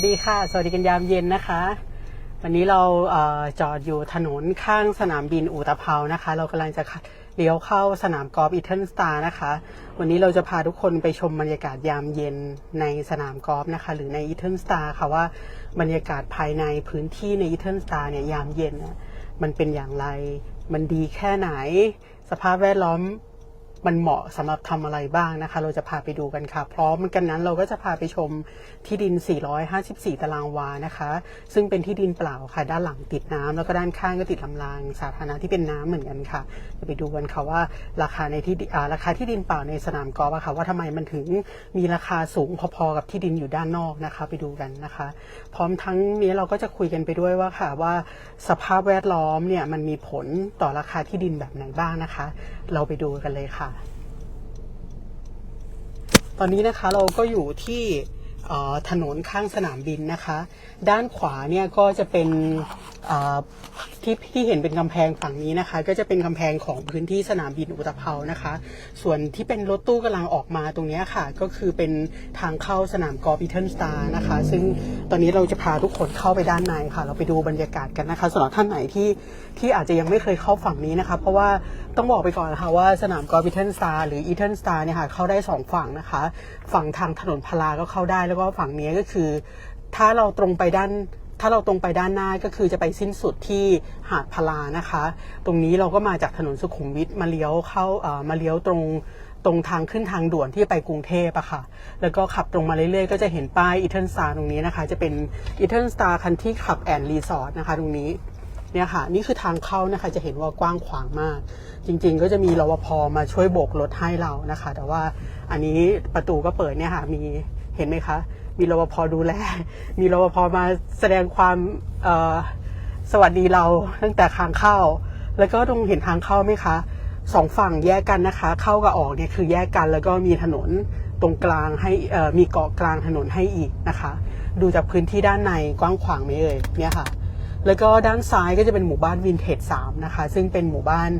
สวัสดีค่ะ สวัสดีกันยามเย็นนะคะ วันนี้เราเออจอดอยู่ถนนข้างสนามบินอุตภเปานะคะ เรากำลังจะเลี้ยวเข้าสนามกอล์ฟอีเทิลสตาร์นะคะ วันนี้เราจะพาทุกคนไปชมบรรยากาศยามเย็นในสนามกอล์ฟนะคะ หรือในอีเทิลสตาร์ค่ะว่าบรรยากาศภายในพื้นที่ในอีเทิลสตาร์เนี่ยยามเย็น มันเป็นอย่างไร มันดีแค่ไหน สภาพแวดล้อม มันเหมาะสำหรับทำอะไรบ้างนะคะ เราจะพาไปดูกันค่ะ พร้อมกันนั้นเราก็จะพาไปชมที่ดิน 454 ตารางวานะคะ ซึ่งเป็นที่ดินเปล่าค่ะ ด้านหลังติดน้ำแล้วก็ด้านข้างก็ติดลำรางสาธารณะที่เป็นน้ำเหมือนกันค่ะ จะไปดูกันค่ะว่าราคาในที่ดิราคาที่ดินเปล่าในสนามกอล์ฟค่ะว่าทำไมมันถึงมีราคาสูงพอๆกับที่ดินอยู่ด้านนอกนะคะ ไปดูกันนะคะ พร้อมทั้งนี้เราก็จะคุยกันไปด้วยว่าค่ะว่าสภาพแวดล้อมเนี่ยมันมีผลต่อราคาที่ดินแบบไหนบ้างนะคะ เราไปดูกันเลยค่ะ ตอนนี้นะคะเราก็อยู่ที่ถนนข้างสนามบินนะคะ ด้านขวาเนี่ยก็จะเป็นที่ที่เห็นเป็นกำแพงฝั่งนี้นะคะ ก็จะเป็นกำแพงของพื้นที่สนามบินอุตภเปานะคะ ส่วนที่เป็นรถตู้กำลังออกมาตรงนี้ค่ะ ก็คือเป็นทางเข้าสนามกอล์ฟอีเทิลสตาร์นะคะ ซึ่งตอนนี้เราจะพาทุกคนเข้าไปด้านในค่ะ เราไปดูบรรยากาศกันนะคะสำหรับท่านไหนที่ที่อาจจะยังไม่เคยเข้าฝั่งนี้นะคะ เพราะว่าต้องบอกไปก่อนนะคะว่าสนามกอล์ฟอีเทิลสตาร์หรืออีเทิลสตาร์เนี่ยค่ะเข้าได้สองฝั่งนะคะ ฝั่งทางถนนพลาก็เข้าได้แล้วก็ฝั่งนี้ก็คือ ถ้าเราตรงไปด้านถ้าเราตรงไปด้านหน้าก็คือจะไปสิ้นสุดที่หาดพลานะคะ ตรงนี้เราก็มาจากถนนสุขุมวิทมาเลี้ยวเข้าเอ่อมาเลี้ยวตรงตรงทางขึ้นทางด่วนที่ไปกรุงเทพอะค่ะ แล้วก็ขับตรงมาเรื่อยๆ ก็จะเห็นป้ายอีเทิลสตาร์ตรงนี้นะคะ จะเป็นอีเทิลสตาร์คันที่ขับแอนด์รีสอร์ทนะคะตรงนี้ เนี่ยค่ะ นี่คือทางเข้านะคะ จะเห็นว่ากว้างขวางมาก จริงๆ ก็จะมีรปภมาช่วยโบกรถให้เรานะคะ แต่ว่าอันนี้ประตูก็เปิดเนี่ยค่ะ มีเห็นไหมคะ มีรปภดูแล มีรปภมาแสดงความสวัสดีเราตั้งแต่ทางเข้า แล้วก็ตรงเห็นทางเข้าไหมคะสองฝั่งแยกกันนะคะ เข้ากับออกเนี่ยคือแยกกันแล้วก็มีถนนตรงกลางให้มีเกาะกลางถนนให้อีกนะคะ ดูจากพื้นที่ด้านในกว้างขวางไหมเอ่ยเนี่ยค่ะ แล้วก็ด้านซ้ายก็จะเป็นหมู่บ้านวินเทจ3นะคะ ซึ่งเป็นหมู่บ้าน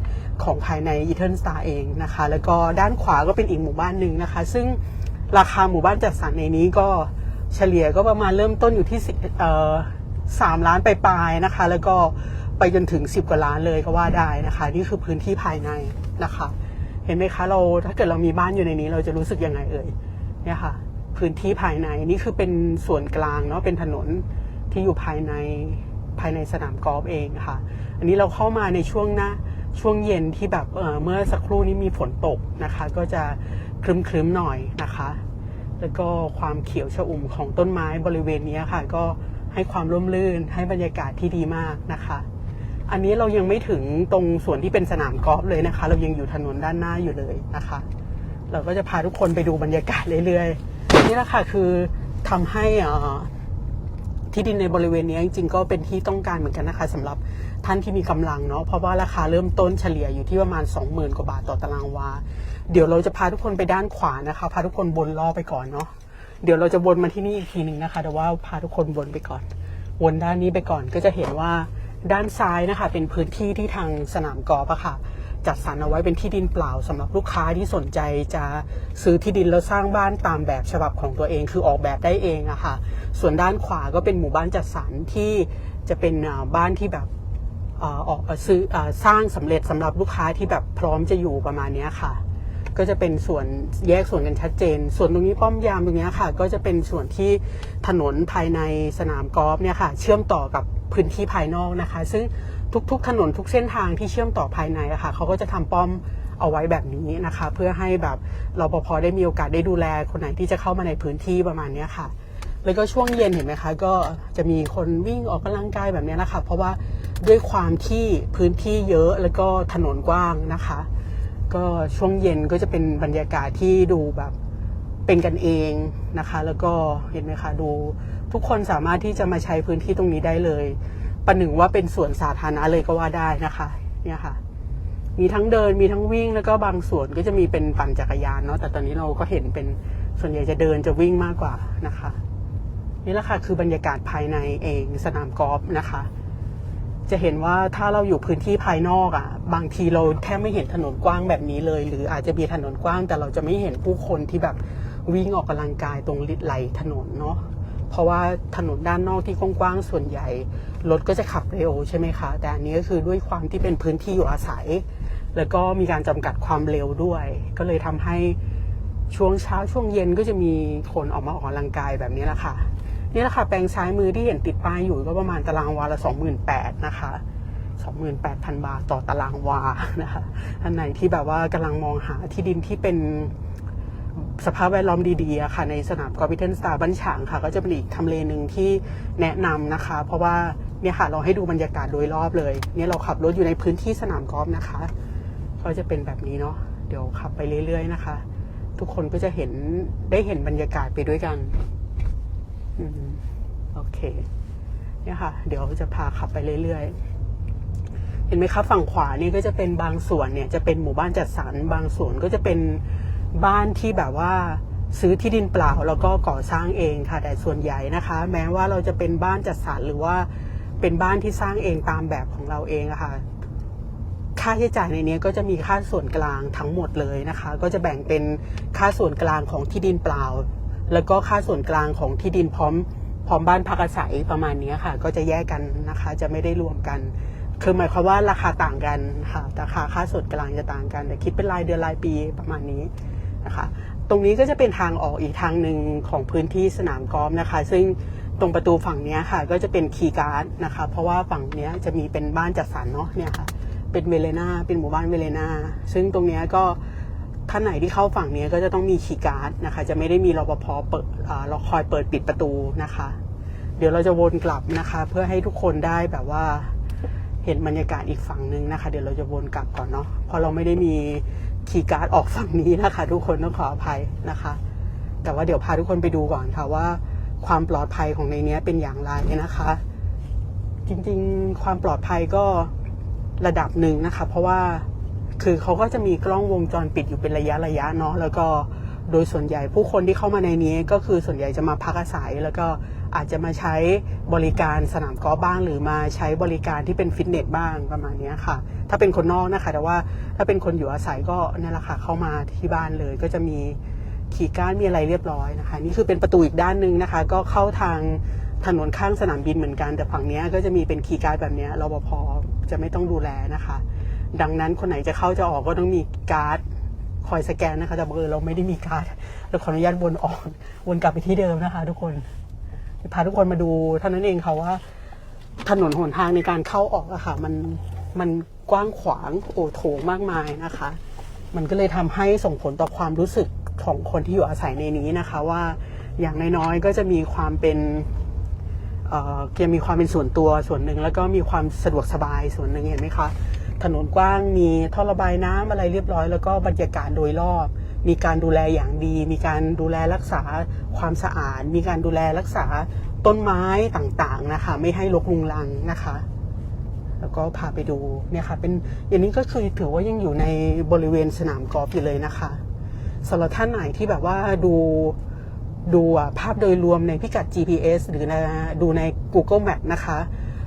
ของภายในอีเทิลสตาร์เองนะคะ แล้วก็ด้านขวาก็เป็นอีกหมู่บ้านหนึ่งนะคะ ซึ่งราคาหมู่บ้านจัดสรรในนี้ก็เฉลี่ยก็ประมาณเริ่มต้นอยู่ที่สามล้านไปปลายนะคะ แล้วก็ไปจนถึง 10 กว่าล้านเลยก็ว่าได้นะคะ นี่คือพื้นที่ภายในนะคะ เห็นไหมคะเราถ้าเกิดเรามีบ้านอยู่ในนี้ เราจะรู้สึกยังไงเอ่ยเนี่ยค่ะ พื้นที่ภายในนี่คือเป็นส่วนกลางเนาะเป็นถนนที่อยู่ภายใน ภายในสนามกอล์ฟเองค่ะ อันนี้เราเข้ามาในช่วงหน้าช่วงเย็นที่แบบเเมื่อสักครู่นี้มีฝนตกนะคะ ก็จะครึ้มๆหน่อยนะคะ แล้วก็ความเขียวชอุ่มของต้นไม้บริเวณนี้ค่ะ ก็ให้ความร่มรื่นให้บรรยากาศที่ดีมากนะคะ อันนี้เรายังไม่ถึงตรงส่วนที่เป็นสนามกอล์ฟเลยนะคะ เรายังอยู่ถนนด้านหน้าอยู่เลยนะคะ เราก็จะพาทุกคนไปดูบรรยากาศเรื่อยๆนี่แหละค่ะคือทำให้อ่อ ที่ดินในบริเวณนี้จริงๆก็เป็นที่ต้องการเหมือนกันนะคะสำหรับท่านที่มีกำลังเนาะเพราะว่าราคาเริ่มต้นเฉลี่ยอยู่ที่ประมาณ 20,000 กว่าบาทต่อตารางวา เดี๋ยวเราจะพาทุกคนไปด้านขวานะคะ พาทุกคนวนรอไปก่อนเนาะเดี๋ยวเราจะวนมาที่นี่อีกทีหนึ่งนะคะแต่ว่าพาทุกคนวนไปก่อน วนด้านนี้ไปก่อนก็จะเห็นว่าด้านซ้ายนะคะ เป็นพื้นที่ที่ทางสนามกอล์ฟอะค่ะ จัดสรรเอาไว้เป็นที่ดินเปล่าสำหรับลูกค้าที่สนใจจะซื้อที่ดินแล้วสร้างบ้านตามแบบฉบับของตัวเอง คือออกแบบได้เองอะค่ะ ส่วนด้านขวาก็เป็นหมู่บ้านจัดสรรที่จะเป็นบ้านที่แบบออกซื้อสร้างสำเร็จสำหรับลูกค้าที่แบบพร้อมจะอยู่ประมาณนี้ค่ะ ก็จะเป็นส่วนแยกส่วนกันชัดเจน ส่วนตรงนี้ป้อมยามตรงนี้ค่ะ ก็จะเป็นส่วนที่ถนนภายในสนามกอล์ฟเนี่ยค่ะ เชื่อมต่อกับพื้นที่ภายนอกนะคะ ซึ่ง ทุกๆ ถนนทุกเส้นทางที่เชื่อมต่อภายในอะค่ะเขาก็จะทำป้อมเอาไว้แบบนี้นะคะ เพื่อให้แบบรปภได้มีโอกาสได้ดูแลคนไหนที่จะเข้ามาในพื้นที่ประมาณนี้ค่ะ แล้วก็ช่วงเย็นเห็นไหมคะ ก็จะมีคนวิ่งออกกำลังกายแบบนี้ยนะคะเพราะว่าด้วยความที่พื้นที่เยอะแล้วก็ถนนกว้างนะคะ ก็ช่วงเย็นก็จะเป็นบรรยากาศที่ดูแบบเป็นกันเองนะคะ แล้วก็เห็นไหมคะดูทุกคนสามารถที่จะมาใช้พื้นที่ตรงนี้ได้เลย ประหนึ่งว่าเป็นสวนสาธารณะเลยก็ว่าได้นะคะ เนี่ยค่ะ มีทั้งเดินมีทั้งวิ่งแล้วก็บางส่วนก็จะมีเป็นปั่นจักรยานเนาะแต่ตอนนี้เราก็เห็นเป็นส่วนใหญ่จะเดินจะวิ่งมากกว่านะคะ นี่แหละค่ะคือบรรยากาศภายในเองสนามกอล์ฟนะคะ จะเห็นว่าถ้าเราอยู่พื้นที่ภายนอกอะ่ะ บางทีเราแทบไม่เห็นถนนกว้างแบบนี้เลย หรืออาจจะมีถนนกว้าง แต่เราจะไม่เห็นผู้คนที่แบบวิ่งออกกำลังกายตรงไหลถนนเนาะ เพราะว่าถนนด้านนอกที่กว้างๆส่วนใหญ่ รถก็จะขับเร็วใช่ไหมคะ แต่อันนี้ก็คือด้วยความที่เป็นพื้นที่อยู่อาศัย แล้วก็มีการจำกัดความเร็วด้วย ก็เลยทำให้ช่วงเช้าช่วงเย็นก็จะมีคนออกมาออกกำลังกายแบบนี้แหละค่ะนี่แหละค่ะแปลงซ้ายมือที่เห็นติดป้ายอยู่ก็ประมาณตารางวาละ 28,000นะคะ28,000 บาทต่อตารางวานะคะอันไหนที่แบบว่ากำลังมองหาที่ดินที่เป็น สภาพแวดล้อมดีๆค่ะในสนามกอล์ฟวิเทนสตาร์บ้านฉางค่ะ ก็จะเป็นอีกทำเลหนึ่งที่แนะนำนะคะ เพราะว่าเนี่ยค่ะเราให้ดูบรรยากาศโดยรอบเลย เนี่ยเราขับรถอยู่ในพื้นที่สนามกอล์ฟนะคะ ก็จะเป็นแบบนี้เนาะเดี๋ยวขับไปเรื่อย ๆ นะคะ ทุกคนก็จะเห็นได้เห็นบรรยากาศไปด้วยกันอืมโอเค เนี่ยค่ะ เดี๋ยวจะพาขับไปเรื่อย ๆเห็นไหมคะฝั่งขวานี่ก็จะเป็นบางส่วนเนี่ยจะเป็นหมู่บ้านจัดสรรบางส่วนก็จะเป็น บ้านที่แบบว่าซื้อที่ดินเปล่าแล้วก็ก่อสร้างเองค่ะ แต่ส่วนใหญ่นะคะ แม้ว่าเราจะเป็นบ้านจัดสรรหรือว่าเป็นบ้านที่สร้างเองตามแบบของเราเองอะค่ะค่าใช้จ่ายในนี้ก็จะมีค่าส่วนกลางทั้งหมดเลยนะคะ ก็จะแบ่งเป็นค่าส่วนกลางของที่ดินเปล่า แล้วก็ค่าส่วนกลางของที่ดินพร้อมพร้อมบ้านพักอาศัยประมาณนี้ค่ะ ก็จะแยกกันนะคะ จะไม่ได้รวมกัน คือหมายความว่าราคาต่างกันค่ะราคาค่าส่วนกลางจะต่างกันแต่คิดเป็นรายเดือนรายปีประมาณนี้ นะคะตรงนี้ก็จะเป็นทางออกอีกทางหนึ่งของพื้นที่สนามกอล์ฟนะคะ ซึ่งตรงประตูฝั่งนี้ค่ะ ก็จะเป็นคีย์การ์ดนะคะ เพราะว่าฝั่งนี้จะมีเป็นบ้านจัดสรรเนาะเนี่ยค่ะ เป็นเวเลนาเป็นหมู่บ้านเวเลนาซึ่งตรงนี้ก็ท่านไหนที่เข้าฝั่งนี้ก็จะต้องมีคีย์การ์ดนะคะ จะไม่ได้มีรปภเปิดเราคอยเปิดปิดประตูนะคะ เดี๋ยวเราจะวนกลับนะคะ เพื่อให้ทุกคนได้แบบว่าเห็นบรรยากาศอีกฝั่งหนึ่งนะคะ เดี๋ยวเราจะวนกลับก่อนเนาะเพราะเราไม่ได้มี คีย์การ์ดออกฝั่งนี้นะคะ ทุกคนต้องขออภัยนะคะ แต่ว่าเดี๋ยวพาทุกคนไปดูก่อนค่ะว่า ความปลอดภัยของในนี้เป็นอย่างไรนะคะ จริงๆ ความปลอดภัยก็ระดับหนึ่งนะคะ เพราะว่าคือเขาก็จะมีกล้องวงจรปิดอยู่เป็นระยะระยะเนาะแล้วก็โดยส่วนใหญ่ผู้คนที่เข้ามาในนี้ก็คือส่วนใหญ่จะมาพักอาศัยแล้วก็ อาจจะมาใช้บริการสนามกอล์ฟบ้าง หรือมาใช้บริการที่เป็นฟิตเนสบ้างประมาณนี้ค่ะ ถ้าเป็นคนนอกนะคะ แต่ว่าถ้าเป็นคนอยู่อาศัยก็เนี่ยแหละค่ะเข้ามาที่บ้านเลย ก็จะมีขีย์การดมีอะไรเรียบร้อยนะคะ นี่คือเป็นประตูอีกด้านหนึ่งนะคะ ก็เข้าทางถนนข้างสนามบินเหมือนกัน แต่ฝั่งนี้ก็จะมีเป็นคีย์การ์ดแบบนี้รปภจะไม่ต้องดูแลนะคะ ดังนั้นคนไหนจะเข้าจะออกก็ต้องมีการ์ดคอยสแกนนะคะแต่บังเอิญเราไม่ได้มีการ์ดเราขออนุญาตวนออกวนกลับไปที่เดิมนะคะ ทุกคน พาทุกคนมาดูเท่านั้นเองค่ะว่า ถนนหนทางในการเข้าออกอะค่ะ มันมันกว้างขวางโอโถงมากมายนะคะ มันก็เลยทำให้ส่งผลต่อความรู้สึกของคนที่อยู่อาศัยในนี้นะคะ ว่าอย่างน้อยๆก็จะมีความเป็นเอ่อจะมีความเป็นส่วนตัวส่วนหนึ่งแล้วก็มีความสะดวกสบายส่วนหนึ่งเห็นไหมคะถนนกว้างมีท่อระบายน้ำอะไรเรียบร้อย แล้วก็บรรยากาศโดยรอบ มีการดูแลอย่างดี มีการดูแลรักษาความสะอาด มีการดูแลรักษาต้นไม้ต่างๆนะคะ ไม่ให้รกรุงรังนะคะ แล้วก็พาไปดูเนี่ยค่ะ เป็นอย่างนี้ก็คือถือว่ายังอยู่ในบริเวณสนามกอล์ฟอยู่เลยนะคะสำหรับท่านไหนที่แบบว่าดูดูภาพโดยรวมในพิกัด GPS หรือในดูใน Google Map นะคะ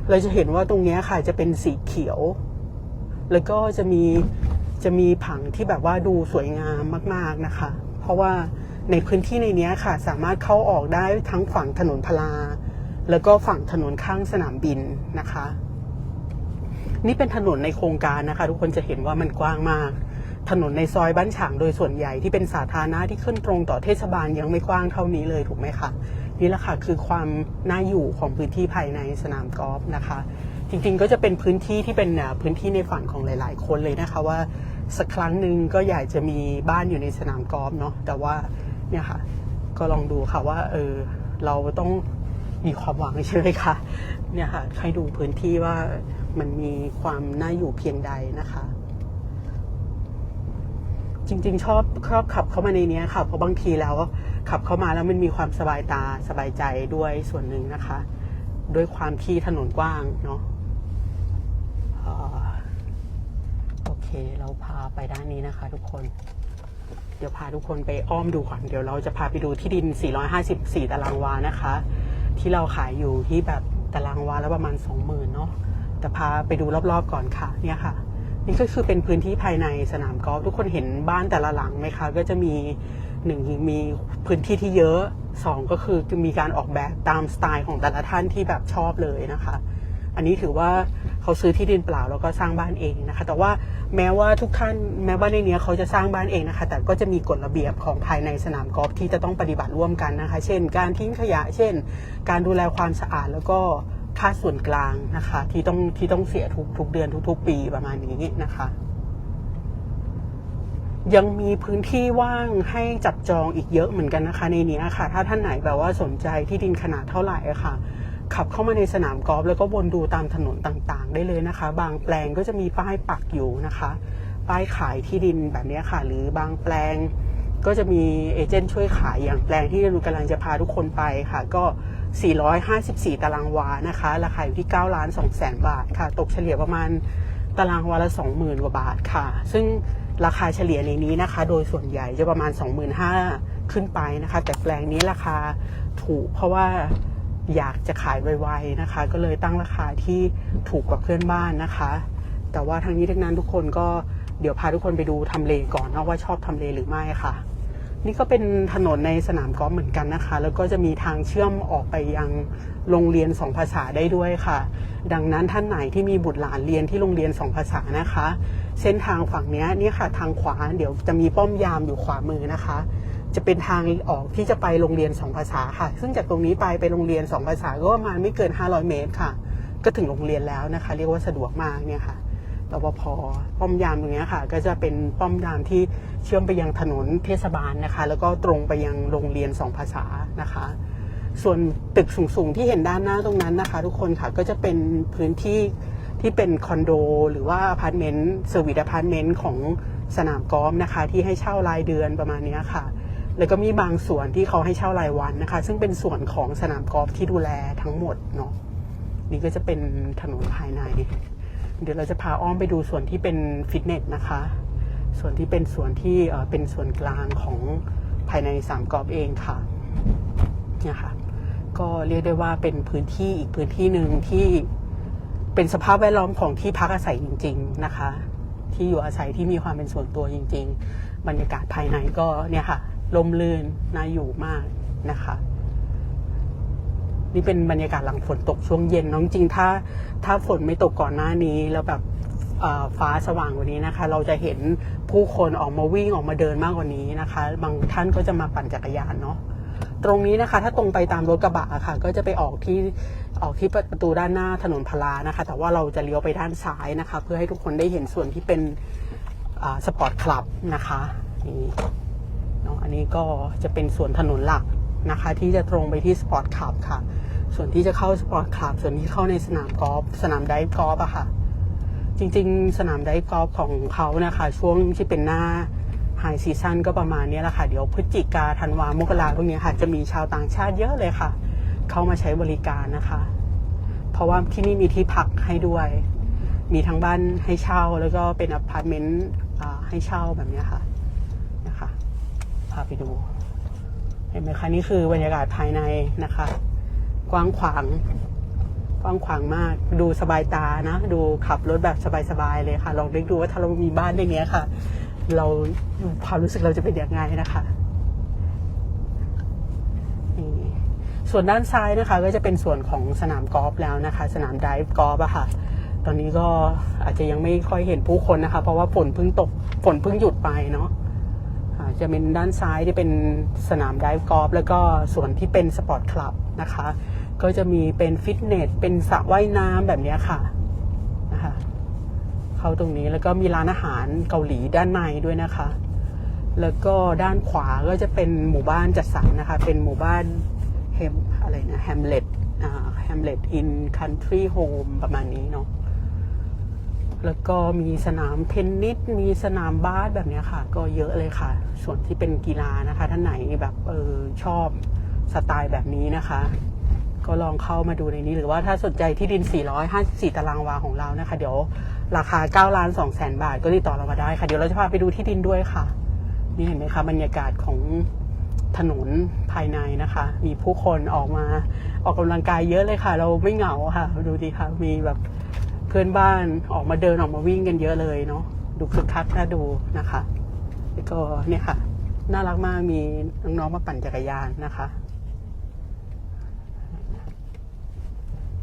เราจะเห็นว่าตรงนี้ค่ะจะเป็นสีเขียว แล้วก็จะมี จะมีผังที่แบบว่าดูสวยงามมากๆนะคะ เพราะว่าในพื้นที่ในนี้ค่ะ สามารถเข้าออกได้ทั้งฝั่งถนนพลา แล้วก็ฝั่งถนนข้างสนามบินนะคะ นี่เป็นถนนในโครงการนะคะ ทุกคนจะเห็นว่ามันกว้างมาก ถนนในซอยบ้านฉางโดยส่วนใหญ่ที่เป็นสาธารณะที่ขึ้นตรงต่อเทศบาลยังไม่กว้างเท่านี้เลยถูกไหมคะนี่แหละค่ะคือความน่าอยู่ของพื้นที่ภายในสนามกอล์ฟนะคะ จริงๆก็จะเป็นพื้นที่ที่เป็นพื้นที่ในฝันของหลาย ๆ คนเลยนะคะว่า สักครั้งหนึ่งก็อยากจะมีบ้านอยู่ในสนามกอล์ฟเนาะแต่ว่าเนี่ยค่ะ ก็ลองดูค่ะว่าเออเราต้องมีความหวังใช่ไหมคะเนี่ยค่ะให้ดูพื้นที่ว่ามันมีความน่าอยู่เพียงใดนะคะ จริง ๆ ชอบชอบขับเข้ามาในนี้ค่ะเพราะบางทีแล้วขับเข้ามาแล้วมันมีความสบายตาสบายใจด้วยส่วนหนึ่งนะคะ ด้วยความที่ถนนกว้างเนาะอ่าโอ เคเราพาไปด้านนี้นะคะ ทุกคน เดี๋ยวพาทุกคนไปอ้อมดูก่อน เดี๋ยวเราจะพาไปดูที่ดิน 454 ตารางวานะคะ ที่เราขายอยู่ที่แบบตารางวาแล้วประมาณ 20,000เนาะ แต่พาไปดูรอบๆก่อนค่ะ เนี่ยค่ะ นี่ก็คือเป็นพื้นที่ภายในสนามกอล์ฟ ทุกคนเห็นบ้านแต่ละหลังไหมคะ ก็จะมีหนึ่งมีพื้นที่ที่เยอะสองก็คือมีการออกแบบตามสไตล์ของแต่ละท่านที่แบบชอบเลยนะคะ อันนี้ถือว่าเขาซื้อที่ดินเปล่าแล้วก็สร้างบ้านเองนะคะ แต่ว่าแม้ว่าทุกท่านแม้ว่าในนี้เขาจะสร้างบ้านเองนะคะ แต่ก็จะมีกฎระเบียบของภายในสนามกอล์ฟที่จะต้องปฏิบัติร่วมกันนะคะ เช่น การทิ้งขยะ เช่น การดูแลความสะอาดแล้วก็ค่าส่วนกลางนะคะ ที่ต้องที่ต้องเสียทุกทุกเดือนทุก ๆ ปีประมาณนี้นะคะยังมีพื้นที่ว่างให้จับจองอีกเยอะเหมือนกันนะคะ ในนี้ค่ะ ถ้าท่านไหนแบบว่าสนใจที่ดินขนาดเท่าไหร่ะค่ะ ขับเข้ามาในสนามกอล์ฟแล้วก็วนดูตามถนนต่างๆ ได้เลยนะคะ บางแปลงก็จะมีป้ายปักอยู่นะคะ ป้ายขายที่ดินแบบนี้ค่ะ หรือบางแปลงก็จะมีเอเจนต์ช่วยขายอย่างแปลงที่เรากำลังจะพาทุกคนไปค่ะ ก็ 454 ตารางวานะคะ ราคาอยู่ที่ 9 ล้าน2แสนบาทค่ะ ตกเฉลี่ยประมาณตารางวาละ 20,000 กว่าบาทค่ะ ซึ่งราคาเฉลี่ยในนี้นะคะ โดยส่วนใหญ่จะประมาณ 25,000 ขึ้นไปนะคะ แต่แปลงนี้ราคาถูกเพราะว่า อยากจะขายไวๆนะคะ ก็เลยตั้งราคาที่ถูกกว่าเพื่อนบ้านนะคะ แต่ว่าทั้งนี้ทั้งนั้นทุกคนก็เดี๋ยวพาทุกคนไปดูทำเลก่อนนะว่าชอบทำเลหรือไม่ค่ะ นี่ก็เป็นถนนในสนามกอล์ฟเหมือนกันนะคะ แล้วก็จะมีทางเชื่อมออกไปยังโรงเรียนสองภาษาได้ด้วยค่ะ ดังนั้นท่านไหนที่มีบุตรหลานเรียนที่โรงเรียนสองภาษานะคะ เส้นทางฝั่งนี้นี่ค่ะทางขวาเดี๋ยวจะมีป้อมยามอยู่ขวามือนะคะ จะเป็นทางออกที่จะไปโรงเรียนสองภาษาค่ะ ซึ่งจากตรงนี้ไปไปโรงเรียนสองภาษาก็ประมาณไม่เกิน 500 เมตรค่ะ ก็ถึงโรงเรียนแล้วนะคะ เรียกว่าสะดวกมากเนี่ยค่ะรปภป้อมยามตรงเนี้ยค่ะ ก็จะเป็นป้อมยามที่เชื่อมไปยังถนนเทศบาลนะคะ แล้วก็ตรงไปยังโรงเรียนสองภาษานะคะ ส่วนตึกสูงๆที่เห็นด้านหน้าตรงนั้นนะคะ ทุกคนค่ะก็จะเป็นพื้นที่ที่เป็นคอนโด หรือว่าอพาร์ตเมนต์เซอร์วิสอพาร์ตเมนต์ของสนามกอล์ฟนะคะ ที่ให้เช่ารายเดือนประมาณเนี้ยค่ะ แล้วก็มีบางส่วนที่เขาให้เช่ารายวันนะคะ ซึ่งเป็นส่วนของสนามกอล์ฟที่ดูแลทั้งหมดเนาะนี่ก็จะเป็นถนนภายใน เดี๋ยวเราจะพาอ้อมไปดูส่วนที่เป็นฟิตเนสนะคะ ส่วนที่เป็นส่วนที่เป็นส่วนกลางของภายในสามกอล์ฟเองค่ะเนี่ยค่ะก็เรียกได้ว่าเป็นพื้นที่อีกพื้นที่หนึ่งที่เป็นสภาพแวดล้อมของที่พักอาศัยจริง ๆนะคะ ที่อยู่อาศัยที่มีความเป็นส่วนตัวจริง ๆ บรรยากาศภายในก็เนี่ยค่ะ ลมลื่นน่าอยู่มากนะคะ นี่เป็นบรรยากาศหลังฝนตกช่วงเย็นเน้องจริงๆถ้า ถ้าฝนไม่ตกก่อนหน้านี้แล้วแบบฟ้าสว่างกว่านี้นะคะ เราจะเห็นผู้คนออกมาวิ่งออกมาเดินมากกว่านี้นะคะ บางท่านก็จะมาปั่นจักรยานเนาะตรงนี้นะคะ ถ้าตรงไปตามรถกระบะค่ะ ก็จะไปออกที่ออกที่ประตูด้านหน้าถนนพลานะคะ แต่ว่าเราจะเลี้ยวไปด้านซ้ายนะคะ เพื่อให้ทุกคนได้เห็นส่วนที่เป็นสปอร์ตคลับนะคะนี่ เนาะอันนี้ก็จะเป็นส่วนถนนหลักนะคะ ที่จะตรงไปที่สปอร์ตคลับค่ะ ส่วนที่จะเข้าสปอร์ตคลับส่วนที่เข้าในสนามกอล์ฟสนามไดฟ์กอล์ฟอะค่ะ จริงๆ สนามไดฟ์กอล์ฟของเขานะคะ ช่วงที่เป็นหน้าไฮซีซั n นก็ประมาณนี้แหละค่ะเดี๋ยวพฤศจิกาธันวามกราพวกนี้ค่ะ จะมีชาวต่างชาติเยอะเลยค่ะ เข้ามาใช้บริการนะคะ เพราะว่าที่นี่มีที่พักให้ด้วย มีทั้งบ้านให้เช่าแล้วก็เป็นอพาร์ตเมนต์ให้เช่าแบบนี้ค่ะ พาไปดู เห็นไหมคะนี่คือบรรยากาศภายในนะคะ กว้างขวางกว้างขวางมากดูสบายตานะ ดูขับรถแบบสบายๆเลยค่ะ ลองนึกดูว่าถ้าเรามีบ้านในเนี้ยค่ะ เราความรู้สึกเราจะเป็นยังไงนะคะนี่ส่วนด้านซ้ายนะคะ ก็จะเป็นส่วนของสนามกอล์ฟแล้วนะคะ สนามไดฟ์กอล์ฟอะค่ะ ตอนนี้ก็อาจจะยังไม่ค่อยเห็นผู้คนนะคะ เพราะว่าฝนเพิ่งตกฝนเพิ่งหยุดไปเนาะ จะเป็นด้านซ้ายที่เป็นสนามไดฟ์กอล์ฟแล้วก็ส่วนที่เป็นสปอร์ตคลับนะคะ ก็จะมีเป็นฟิตเนส เป็นสระว่ายน้ำแบบนี้ค่ะนะคะเข้าตรงนี้แล้วก็มีร้านอาหารเกาหลีด้านในด้วยนะคะ แล้วก็ด้านขวาก็จะเป็นหมู่บ้านจัดสรรนะคะ เป็นหมู่บ้านแฮมอะไรนะแฮมเล็ตอ่าแฮมเล็ตอินคันทรีโฮมประมาณนี้เนาะ แล้วก็มีสนามเทนนิส มีสนามบาสแบบนี้ค่ะ ก็เยอะเลยค่ะ ส่วนที่เป็นกีฬานะคะ ท่านไหนแบบเออชอบสไตล์แบบนี้นะคะ ก็ลองเข้ามาดูในนี้หรือว่าถ้าสนใจที่ดิน 454 ตารางวาของเรานะคะ เดี๋ยวราคา 9 ล้าน2แสนบาท ก็ติดต่อเรามาได้ค่ะ เดี๋ยวเราจะพาไปดูที่ดินด้วยค่ะนี่เห็นไหมคะบรรยากาศของถนนภายในนะคะ มีผู้คนออกมาออกกำลังกายเยอะเลยค่ะ เราไม่เหงาค่ะ ดูดีค่ะ มีแบบ พื่อนบ้านออกมาเดินออกมาวิ่งกันเยอะเลยเนาะดูคึกคักน่าดูนะคะแล้วก็เนี่ยค่ะ น่ารักมากมีน้องๆมาปั่นจักรยานนะคะ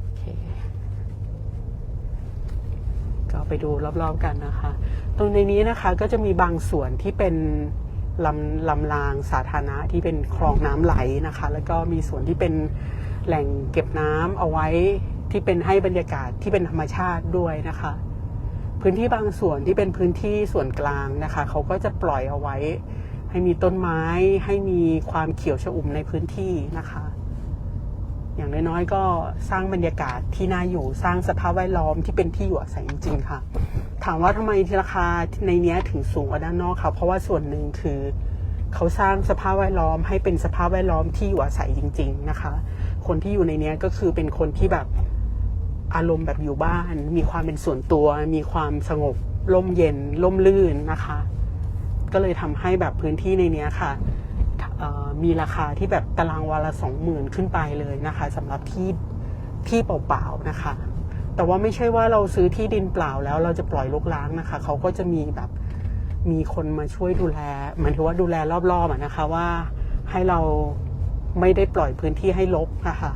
โอเคก็ไปดูรอบๆกันนะคะ ตรงในนี้นะคะก็จะมีบางส่วนที่เป็นลำลำรางสาธารณะที่เป็นคลองน้ำไหลนะคะ แล้วก็มีส่วนที่เป็นแหล่งเก็บน้ำเอาไว้ ที่เป็นให้บรรยากาศที่เป็นธรรมชาติด้วยนะคะ พื้นที่บางส่วนที่เป็นพื้นที่ส่วนกลางนะคะเขาก็จะปล่อยเอาไว้ ให้มีต้นไม้ ให้มีความเขียวชอุ่มในพื้นที่นะคะ อย่างน้อยๆก็สร้างบรรยากาศที่น่าอยู่สร้างสภาพแวดล้อมที่เป็นที่อยู่อาศัยจริง ๆ ค่ะ ถามว่าทำไมที่ราคาในนี้ถึงสูงกว่าด้านนอกค่ะ เพราะว่าส่วนหนึ่งคือเขาสร้างสภาพแวดล้อมให้เป็นสภาพแวดล้อมที่อยู่อาศัยจริง ๆ นะคะ คนที่อยู่ในนี้ก็คือเป็นคนที่แบบ อารมณ์แบบอยู่บ้าน มีความเป็นส่วนตัว มีความสงบร่มเย็นร่มรื่นนะคะ ก็เลยทำให้แบบพื้นที่ในนี้ค่ะมีราคาที่แบบตารางวาละสองหมื่นขึ้นไปเลยนะคะสำหรับที่ที่เปล่าๆนะคะ แต่ว่าไม่ใช่ว่าเราซื้อที่ดินเปล่าแล้วเราจะปล่อยรกร้างนะคะ เขาก็จะมีแบบมีคนมาช่วยดูแลหมายถึงว่าดูแลรอบๆอะนะคะว่าให้เราไม่ได้ปล่อยพื้นที่ให้รกนะคะ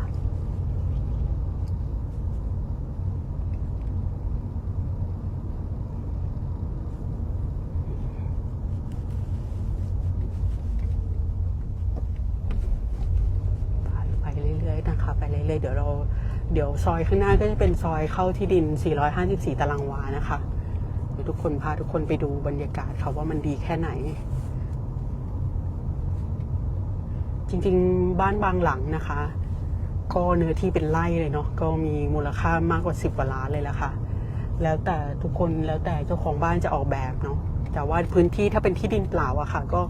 ไปเรื่อยๆนะคะ ไป เรื่อยเดี๋ยวเราเดี๋ยวซอยข้างหน้าก็จะเป็นซอยเข้าที่ดิน 454 ตารางวานะคะเดี๋ยวทุกคนพาทุกคนไปดูบรรยากาศค่ะว่ามันดีแค่ไหน จริงๆ บ้านบางหลังนะคะ ก็เนื้อที่เป็นไร่เลยเนาะก็มีมูลค่ามากกว่า 10กว่าล้านเลยละค่ะ แล้วแต่ทุกคนแล้วแต่เจ้าของบ้านจะออกแบบเนาะแต่ว่าพื้นที่ถ้าเป็นที่ดินเปล่าอะค่ะ ก็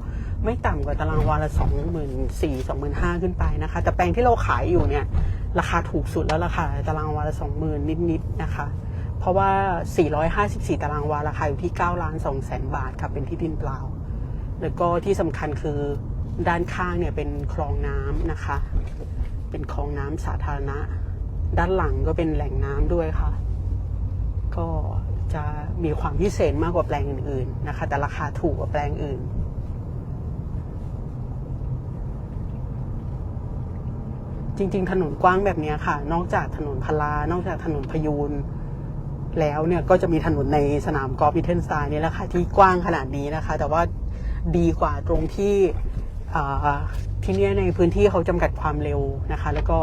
ไม่ต่ำกว่าตารางวาละสองหมื่นสี่สองหมื่นห้าขึ้นไปนะคะ แต่แปลงที่เราขายอยู่เนี่ย ราคาถูกสุดแล้วราคาตารางวาละสองหมื่นนิดๆนะคะ เพราะว่า 454 ตารางวาราคาอยู่ที่9ล้าน2แสนบาทค่ะเป็นที่ดินเปล่า แล้วก็ที่สำคัญคือด้านข้างเนี่ยเป็นคลองน้ำนะคะ เป็นคลองน้ำสาธารณะ ด้านหลังก็เป็นแหล่งน้ำด้วยค่ะ ก็จะมีความพิเศษมากกว่าแปลงอื่นๆนะคะ แต่ราคาถูกกว่าแปลงอื่น จริง ๆ ถนนกว้างแบบนี้ค่ะ นอกจากถนนพลานอกจากถนนพยูนแล้วเนี่ยก็จะมีถนนในสนามกอล์ฟวิเทนสไตน์นี่แหละค่ะที่กว้างขนาดนี้นะคะ แต่ว่าดีกว่าตรงที่ที่นี่ในพื้นที่เขาจำกัดความเร็วนะคะ แล้วก็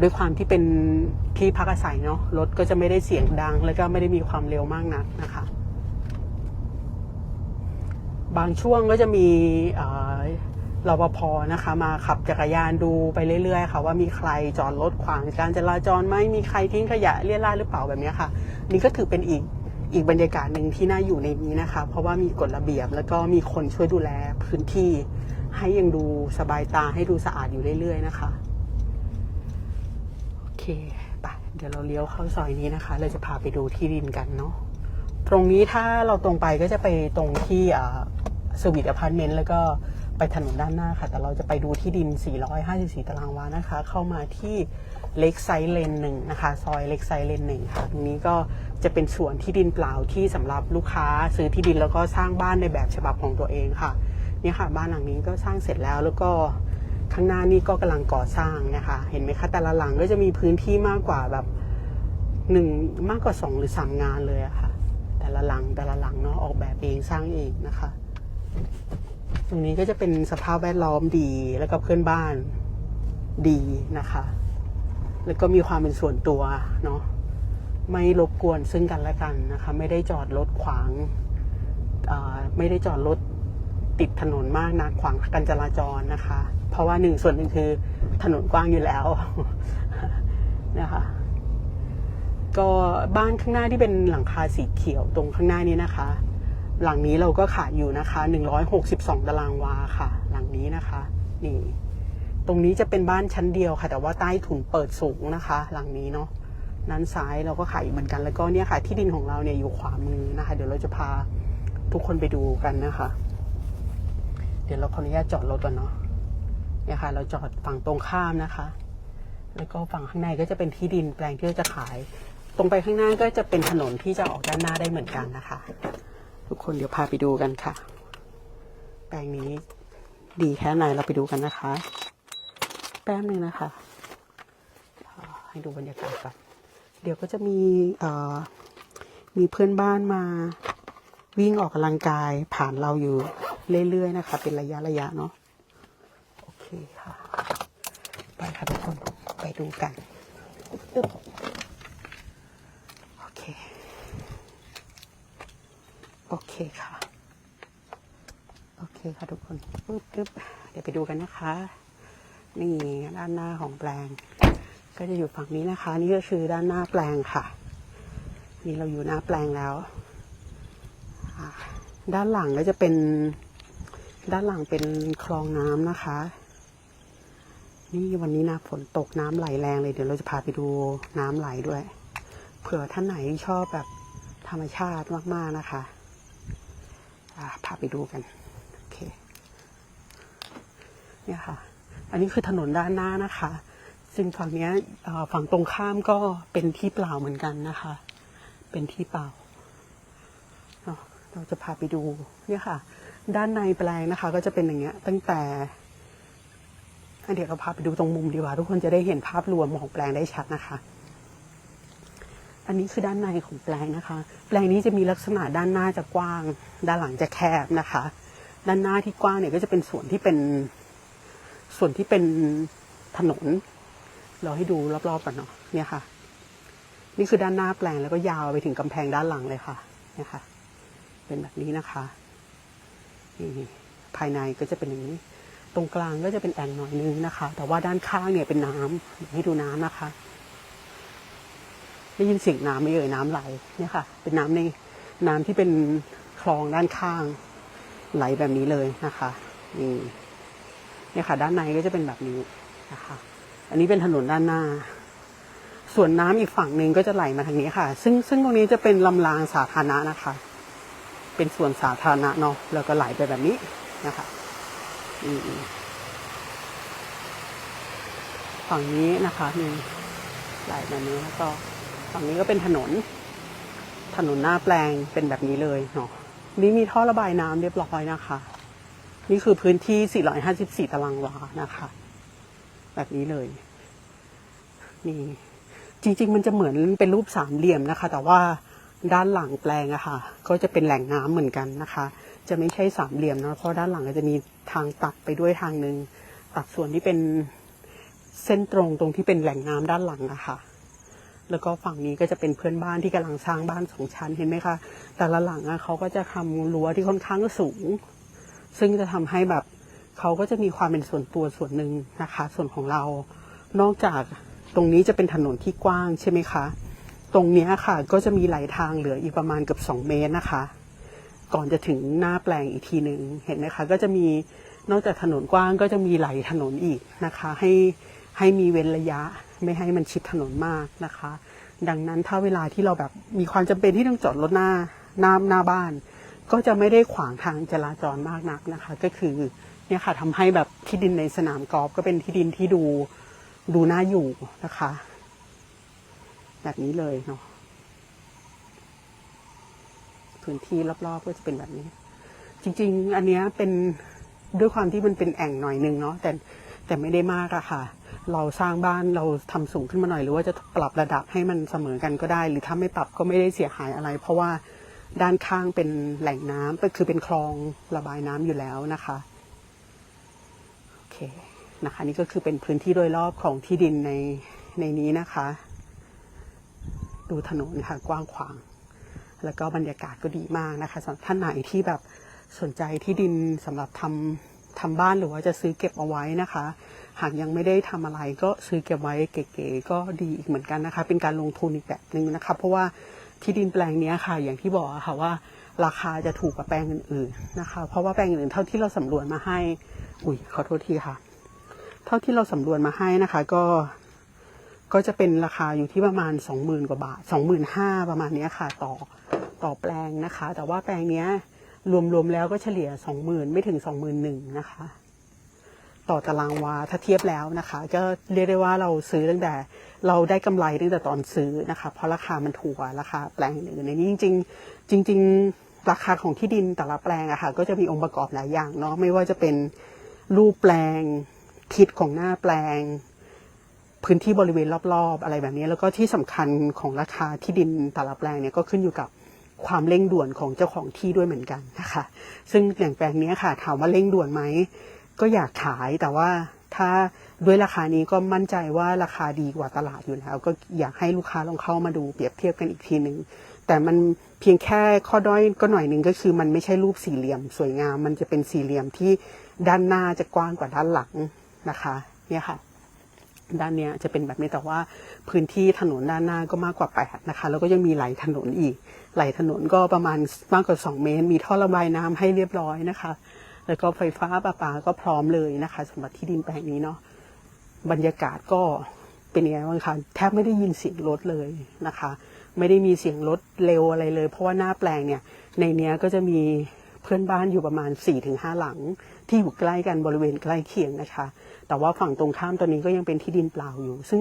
ด้วยความที่เป็นที่พักอาศัยเนาะรถก็จะไม่ได้เสียงดัง แล้วก็ไม่ได้มีความเร็วมากนักนะคะ บางช่วงก็จะมี รปภนะคะ มาขับจักรยานดูไปเรื่อยๆ ค่ะ ว่ามีใครจอดรถขวางการจราจรไหมมีใครทิ้งขยะเลี่ยราดหรือเปล่าแบบนี้ค่ะ นี่ก็ถือเป็นอีกอีกบรรยากาศหนึ่งที่น่าอยู่ในนี้นะคะ เพราะว่ามีกฎระเบียบแล้วก็มีคนช่วยดูแลพื้นที่ ให้ยังดูสบายตาให้ดูสะอาดอยู่เรื่อยๆนะคะโอเคไปเดี๋ยวเราเลี้ยวเข้าซอยนี้นะคะ เราจะพาไปดูที่ดินกันเนาะตรงนี้ถ้าเราตรงไปก็จะไปตรงที่สวิตอพาร์ตเมนต์แล้วก็ ไปถนนด้านหน้าค่ะ แต่เราจะไปดูที่ดิน 454 ตารางวานะคะ เข้ามาที่เล็กไซเลนหนึ่งนะคะ ซอยเล็กไซเลนหนึ่งค่ะ ตรงนี้ก็จะเป็นส่วนที่ดินเปล่าที่สำหรับลูกค้าซื้อที่ดินแล้วก็สร้างบ้านในแบบฉบับของตัวเองค่ะ นี่ค่ะ บ้านหลังนี้ก็สร้างเสร็จแล้วแล้วก็ข้างหน้านี่ก็กำลังก่อสร้างนะคะ เห็นไหมคะ แต่ละหลังก็จะมีพื้นที่มากกว่าแบบหนึ่งมากกว่าสองหรือสามงานเลยอะค่ะ แต่ละหลังแต่ละหลังเนาะออกแบบเองสร้างเองนะคะ ตรงนี้ก็จะเป็นสภาพแวดล้อมดีแล้วก็เพื่อนบ้านดีนะคะ แล้วก็มีความเป็นส่วนตัวเนาะไม่รบกวนซึ่งกันและกันนะคะ ไม่ได้จอดรถขวางไม่ได้จอดรถติดถนนมากนะขวางการจราจรนะคะ เพราะว่าหนึ่งส่วนหนึ่งคือถนนกว้างอยู่แล้วนะคะ ก็บ้านข้างหน้าที่เป็นหลังคาสีเขียวตรงข้างหน้านี้นะคะ หลังนี้เราก็ขายอยู่นะคะ 162 ตารางวาค่ะ หลังนี้นะคะ นี่ ตรงนี้จะเป็นบ้านชั้นเดียวค่ะ แต่ว่าใต้ถุนเปิดสูงนะคะ หลังนี้เนาะนั้นซ้ายเราก็ขายเหมือนกัน แล้วก็เนี่ยค่ะ ที่ดินของเราเนี่ยอยู่ขวามือนะคะ เดี๋ยวเราจะพาทุกคนไปดูกันนะคะ เดี๋ยวเราขออนุญาตจอดรถก่อนเนาะ เนี่ยค่ะ เราจอดฝั่งตรงข้ามนะคะ แล้วก็ฝั่งข้างในก็จะเป็นที่ดินแปลงที่เราจะขาย ตรงไปข้างหน้าก็จะเป็นถนนที่จะออกด้านหน้าได้เหมือนกันนะคะ ทุกคนเดี๋ยวพาไปดูกันค่ะ แปลงนี้ดีแค่ไหนเราไปดูกันนะคะ แป๊บหนึ่งนะคะ ให้ดูบรรยากาศก่อนเดี๋ยวก็จะมีมีเพื่อนบ้านมาวิ่งออกกำลังกายผ่านเราอยู่เรื่อยๆนะคะ เป็นระยะระยะเนาะโอเคค่ะ ไปค่ะทุกคนไปดูกันอึ๊บโอเค โอ เคค่ะ โอเคค่ะทุกคนปึ๊บปึ๊บเดี๋ยวไปดูกันนะคะ นี่ด้านหน้าของแปลง ก็จะอยู่ฝั่งนี้นะคะ นี่ก็คือด้านหน้าแปลงค่ะ นี่เราอยู่หน้าแปลงแล้ว ด้านหลังก็จะเป็น ด้านหลังเป็นคลองน้ำนะคะนี่วันนี้นะฝนตกน้ำไหลแรงเลยเดี๋ยวเราจะพาไปดูน้ำไหลด้วย เผื่อท่านไหนชอบแบบธรรมชาติมากๆนะคะ พาไปดูกัน โอเค เนี่ยค่ะ อันนี้คือถนนด้านหน้านะคะ ซึ่งฝั่งนี้ฝั่งตรงข้ามก็เป็นที่เปล่าเหมือนกันนะคะ เป็นที่เปล่า เราจะพาไปดู เนี่ยค่ะ ด้านในแปลงนะคะ ก็จะเป็นอย่างเงี้ย ตั้งแต่เดี๋ยวเราพาไปดูตรงมุมดีกว่า ทุกคนจะได้เห็นภาพรวมของแปลงได้ชัดนะคะ อันนี้คือด้านในของแปลงนะคะ แปลงนี้จะมีลักษณะด้านหน้าจะกว้าง ด้านหลังจะแคบนะคะ ด้านหน้าที่กว้างเนี่ยก็จะเป็นส่วนที่เป็น ส่วนที่เป็นถนน เราให้ดูรอบๆกันเนาะเนี่ยค่ะ นี่คือด้านหน้าแปลงแล้วก็ยาวไปถึงกำแพงด้านหลังเลยค่ะเนี่ยค่ะ เป็นแบบนี้นะคะนี่ภายในก็จะเป็นอย่างนี้ ตรงกลางก็จะเป็นแอ่งหน่อยนึงนะคะ แต่ว่าด้านข้างเนี่ยเป็นน้ำให้ดูน้ำนะคะ ได้ยินเสียงน้ำไม่เอ่ยน้ำไหลเนี่ยค่ะ เป็นน้ำในน้ำที่เป็นคลองด้านข้างไหลแบบนี้เลยนะคะนี่เนี่ยค่ะด้านในก็จะเป็นแบบนี้นะคะ อันนี้เป็นถนนด้านหน้า ส่วนน้ำอีกฝั่งหนึ่งก็จะไหลมาทางนี้ค่ะ ซึ่งซึ่งตรงนี้จะเป็นลำรางสาธารณะนะคะ เป็นส่วนสาธารณะเนาะแล้วก็ไหลไปแบบนี้นะคะฝั่งนี้นะคะนี่ไหลแบบนี้แล้วก็ ฝั่งนี้ก็เป็นถนน ถนนหน้าแปลงเป็นแบบนี้เลยเนาะนี่มีท่อระบายน้ำเรียบร้อยนะคะ นี่คือพื้นที่ 454 ตารางวานะคะ แบบนี้เลย นี่จริง ๆ มันจะเหมือนเป็นรูปสามเหลี่ยมนะคะ แต่ว่าด้านหลังแปลงอะค่ะ ก็จะเป็นแหล่งน้ำเหมือนกันนะคะ จะไม่ใช่สามเหลี่ยมนะเพราะด้านหลังก็จะมีทางตัดไปด้วยทางหนึ่งตัดส่วนที่เป็นเส้นตรงตรงที่เป็นแหล่งน้ำด้านหลังอะค่ะ แล้วก็ฝั่งนี้ก็จะเป็นเพื่อนบ้านที่กำลังสร้างบ้านสองชั้นเห็นไหมคะ แต่ละหลังอะเขาก็จะทำรั้วที่ค่อนข้างสูง ซึ่งจะทำให้แบบเขาก็จะมีความเป็นส่วนตัวส่วนหนึ่งนะคะ ส่วนของเรา นอกจากตรงนี้จะเป็นถนนที่กว้างใช่ไหมคะ ตรงนี้ค่ะก็จะมีไหลทางเหลืออีกประมาณเกือบสองเมตรนะคะ ก่อนจะถึงหน้าแปลงอีกทีหนึ่งเห็นไหมคะ ก็จะมีนอกจากถนนกว้างก็จะมีไหลถนนอีกนะคะ ให้ให้มีเว้นระยะ ไม่ให้มันชิดถนนมากนะคะ ดังนั้นถ้าเวลาที่เราแบบมีความจำเป็นที่ต้องจอดรถหน้าหน้าหน้าบ้าน ก็จะไม่ได้ขวางทางจราจรมากนักนะคะ ก็คือเนี่ยค่ะทำให้แบบที่ดินในสนามกอล์ฟก็เป็นที่ดินที่ดูดูน่าอยู่นะคะ แบบนี้เลยเนาะพื้นที่รอบๆก็จะเป็นแบบนี้ จริง ๆ อันเนี้ยเป็นด้วยความที่มันเป็นแอ่งหน่อยนึงเนาะแต่แต่ไม่ได้มากอะค่ะ เราสร้างบ้านเราทำสูงขึ้นมาหน่อย หรือว่าจะปรับระดับให้มันเสมอกันก็ได้ หรือถ้าไม่ปรับก็ไม่ได้เสียหายอะไร เพราะว่าด้านข้างเป็นแหล่งน้ำก็คือเป็นคลองระบายน้ำอยู่แล้วนะคะโอเคนะคะนี่ก็คือเป็นพื้นที่โดยรอบของที่ดินในในนี้นะคะ ดูถนนค่ะกว้างขวาง แล้วก็บรรยากาศก็ดีมากนะคะสำหรับท่านไหนที่แบบสนใจที่ดินสำหรับทำทำบ้านหรือว่าจะซื้อเก็บเอาไว้นะคะ หากยังไม่ได้ทำอะไรก็ซื้อเก็บไว้เก๋ๆก็ดีอีกเหมือนกันนะคะ เป็นการลงทุนอีกแบบหนึ่งนะคะ เพราะว่าที่ดินแปลงนี้ค่ะอย่างที่บอกอะค่ะว่าราคาจะถูกกว่าแปลงอื่นๆนะคะ เพราะว่าแปลงอื่นเท่าที่เราสำรวจมาให้ อุ้ยขอโทษทีค่ะ เท่าที่เราสำรวจมาให้นะคะ ก็ก็จะเป็นราคาอยู่ที่ประมาณสองหมื่นกว่าบาทสองหมื่นห้าประมาณนี้ค่ะ ต่อต่อแปลงนะคะ แต่ว่าแปลงนี้รวมๆแล้วก็เฉลี่ยสองหมื่นไม่ถึงสองหมื่นหนึ่งนะคะ ต่อตารางวาถ้าเทียบแล้วนะคะ ก็เรียกได้ว่าเราซื้อตั้งแต่ เราได้กำไรตั้งแต่ตอนซื้อนะคะ เพราะราคามันถูกกว่าราคาแปลงอื่นในนี้จริง ๆ จริง ๆ ราคาของที่ดินแต่ละแปลงอะค่ะก็จะมีองค์ประกอบหลายอย่างเนาะไม่ว่าจะเป็นรูปแปลงทิศของหน้าแปลง พื้นที่บริเวณรอบ ๆ อะไรแบบนี้ แล้วก็ที่สำคัญของราคาที่ดินแต่ละแปลงเนี่ยก็ขึ้นอยู่กับความเร่งด่วนของเจ้าของที่ด้วยเหมือนกันนะคะ ซึ่งอย่างแปลงนี้ค่ะ ถามว่าเร่งด่วนไหม ก็อยากขายแต่ว่าถ้าด้วยราคานี้ก็มั่นใจว่าราคาดีกว่าตลาดอยู่แล้ว ก็อยากให้ลูกค้าลองเข้ามาดูเปรียบเทียบกันอีกทีหนึ่งแต่มันเพียงแค่ข้อด้อยก็หน่อยหนึ่งก็คือมันไม่ใช่รูปสี่เหลี่ยม สวยงาม มันจะเป็นสี่เหลี่ยมที่ด้านหน้าจะกว้างกว่าด้านหลังนะคะเนี่ยค่ะ ด้านเนี้ยจะเป็นแบบนี้แต่ว่าพื้นที่ถนนด้านหน้าก็มากกว่า8นะคะแล้วก็ยังมีไหลถนนอีกไหลถนนก็ประมาณมากกว่า2เมตร มีท่อระบายน้ำให้เรียบร้อยนะคะ แล้วก็ไฟฟ้าประปาก็พร้อมเลยนะคะสำหรับที่ดินแปลงนี้เนาะบรรยากาศก็เป็นยังไงบ้างคะแทบไม่ได้ยินเสียงรถเลยนะคะ ไม่ได้มีเสียงรถเร็วอะไรเลย เพราะว่าหน้าแปลงเนี่ย ในเนี้ยก็จะมีเพื่อนบ้านอยู่ประมาณ 4-5 หลัง ที่อยู่ใกล้กันบริเวณใกล้เคียงนะคะ แต่ว่าฝั่งตรงข้ามตอนนี้ก็ยังเป็นที่ดินเปล่าอยู่ ซึ่ง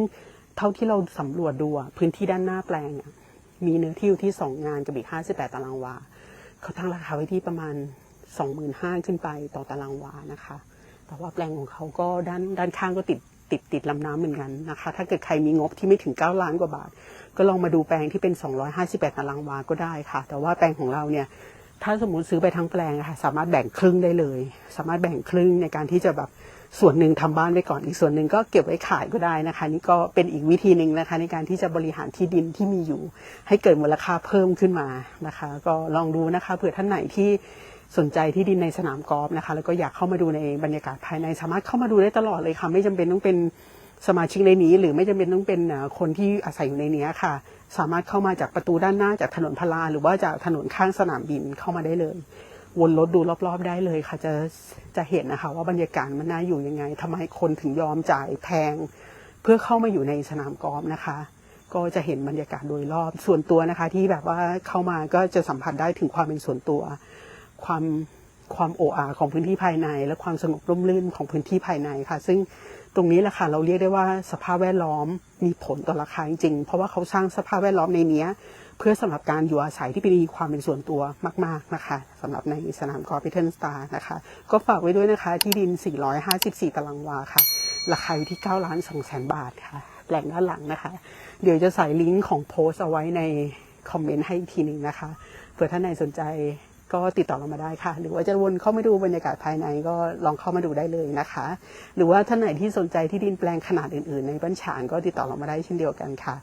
เท่าที่เราสำรวจดูพื้นที่ด้านหน้าแปลงมีเนื้อที่อยู่ที่ 2 งานกับอีก 58 ตารางวาเขาตั้งราคาไว้ที่ประมาณ 25,000 ขึ้นไปต่อตารางวานะคะ แต่ว่าแปลงของเขาก็ด้านด้านข้างก็ติดติดติดลำน้ำเหมือนกันนะคะ ถ้าเกิดใครมีงบที่ไม่ถึง 9 ล้านกว่าบาท ก็ลองมาดูแปลงที่เป็น 258 ตารางวาก็ได้ค่ะ แต่ว่าแปลงของเราเนี่ยถ้าสมมติซื้อไปทั้งแปลงค่ะสามารถแบ่งครึ่งได้เลย สามารถแบ่งครึ่งในการที่จะแบบส่วนหนึ่งทำบ้านไว้ก่อน อีกส่วนหนึ่งก็เก็บไว้ขายก็ได้นะคะ นี่ก็เป็นอีกวิธีหนึ่งนะคะ ในการที่จะบริหารที่ดินที่มีอยู่ ให้เกิดมูลค่าเพิ่มขึ้นมานะคะ ก็ลองดูนะคะเผื่อท่านไหนที่ สนใจที่ดินในสนามกอล์ฟนะคะ แล้วก็อยากเข้ามาดูในบรรยากาศภายในสามารถเข้ามาดูได้ตลอดเลยค่ะ ไม่จำเป็นต้องเป็นสมาชิกในนี้ หรือไม่จำเป็นต้องเป็นคนที่อาศัยอยู่ในนี้ค่ะ สามารถเข้ามาจากประตูด้านหน้าจากถนนพลา หรือว่าจากถนนข้างสนามบินเข้ามาได้เลย วนรถดูรอบๆ ได้เลยค่ะ จะจะเห็นนะคะ ว่าบรรยากาศมันน่าอยู่ยังไงทำไมคนถึงยอมจ่ายแพงเพื่อเข้ามาอยู่ในสนามกอล์ฟนะคะ ก็จะเห็นบรรยากาศโดยรอบส่วนตัวนะคะ ที่แบบว่าเข้ามาก็จะสัมผัสได้ถึงความเป็นส่วนตัว ความความโออาของพื้นที่ภายใน และความสงบร่มรื่นของพื้นที่ภายในค่ะ ซึ่งตรงนี้แหละค่ะเราเรียกได้ว่าสภาพแวดล้อมมีผลต่อราคาจริงๆ เพราะว่าเขาสร้างสภาพแวดล้อมในนี้เพื่อสำหรับการอยู่อาศัยที่มีความเป็นส่วนตัวมาก ๆนะคะสำหรับในสนามกอล์ฟพิเทนสตาร์นะคะ ก็ฝากไว้ด้วยนะคะที่ดิน 454 ตารางวาค่ะ ราคาอยู่ที่9ล้าน2แสนบาทค่ะแปลงด้านหลังนะคะ เดี๋ยวจะใส่ลิงก์ของโพสต์เอาไว้ในคอมเมนต์ให้อีกทีหนึ่งนะคะเผื่อท่านไหนสนใจ ก็ติดต่อเรามาได้ค่ะ หรือว่าจะวนเข้ามาดูบรรยากาศภายในก็ลองเข้ามาดูได้เลยนะคะ หรือว่าท่านไหนที่สนใจที่ดินแปลงขนาดอื่นๆ ในบ้านฉางก็ติดต่อเรามาได้เช่นเดียวกันค่ะ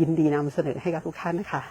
ยินดีนำเสนอให้กับทุกท่านนะคะ